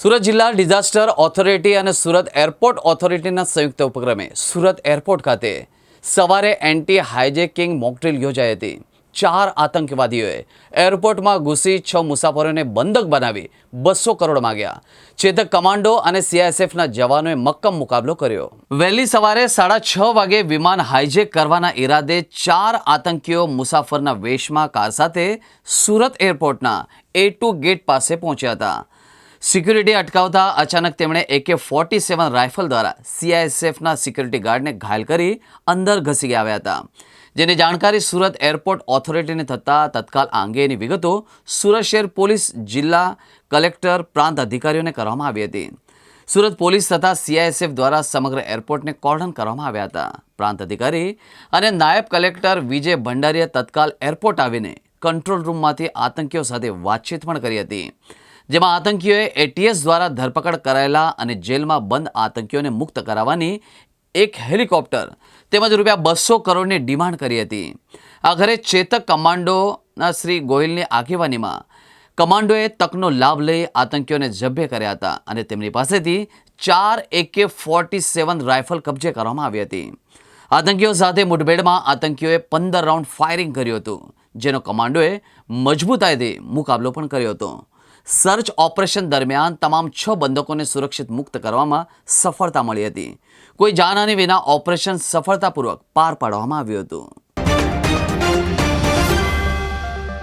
સુરત જિલ્લા disaster authority અને Surat airport ઓથોરિટીના સંયુક્ત ઉપક્રમે સુરત એરપોર્ટ ખાતે સવારે એન્ટી હાઇજેકિંગ મોકડ્રીલ યોજાઈ હતી. ચાર આતંકવાદીઓએ એરપોર્ટમાં ઘૂસી છ મુસાફરોને બંધક બનાવી બસો કરોડ માંગ્યા. ચેતક કમાન્ડો અને સીઆઈએસએફના જવાનોએ મક્કમ મુકાબલો કર્યો. વહેલી સવારે સાડા છ વાગે વિમાન હાઇજેક કરવાના ઈરાદે ચાર આતંકીઓ મુસાફરના વેશમાં કાર સાથે સુરત એરપોર્ટના એ ટુ ગેટ પાસે પહોંચ્યા હતા. સિક્યુરિટી અટકાવતા અચાનક તેમણે એકે ફોર્ટી સેવન રાઇફલ દ્વારા સીઆઈએસએફના સિક્યુરિટી ગાર્ડને ઘાયલ કરી અંદર ઘસી આવ્યા હતા. જેની જાણકારી સુરત એરપોર્ટ ઓથોરિટીને થતાં તત્કાલ આ અંગેની વિગતો સુરત શહેર પોલીસ જિલ્લા કલેક્ટર પ્રાંત અધિકારીઓને કરવામાં આવી હતી. સુરત પોલીસ તથા સીઆઈએસએફ દ્વારા સમગ્ર એરપોર્ટને કોર્ડન કરવામાં આવ્યા હતા. પ્રાંત અધિકારી અને નાયબ કલેક્ટર વિજય ભંડારીએ તત્કાલ એરપોર્ટ આવીને કંટ્રોલ રૂમમાંથી આતંકીઓ સાથે વાતચીત પણ કરી હતી. જેમાં આતંકીઓએ એટીએસ દ્વારા ધરપકડ કરાયેલા અને જેલમાં બંધ આતંકીઓને મુક્ત કરાવવાની એક હેલિકોપ્ટર તેમજ રૂપિયા બસો કરોડની ડિમાન્ડ કરી હતી. આખરે ચેતક કમાન્ડોના શ્રી ગોહિલની આગેવાનીમાં કમાન્ડોએ તકનો લાભ લઈ આતંકીઓને જબ્બે કર્યા હતા અને તેમની પાસેથી ચાર એકે ફોર્ટી સેવન રાઇફલ કબજે કરવામાં આવી હતી. આતંકીઓ સાથે મુઠભેડમાં આતંકીઓએ પંદર રાઉન્ડ ફાયરિંગ કર્યું હતું, જેનો કમાન્ડોએ મજબૂતાઈથી મુકાબલો પણ કર્યો હતો. સર્ચ ઓપરેશન દરમિયાન તમામ છ બંધકોને સુરક્ષિત મુક્ત કરવામાં સફળતા મળી હતી. કોઈ જાનહાની વિના ઓપરેશન સફળતાપૂર્વક પાર પાડવામાં આવ્યું હતું.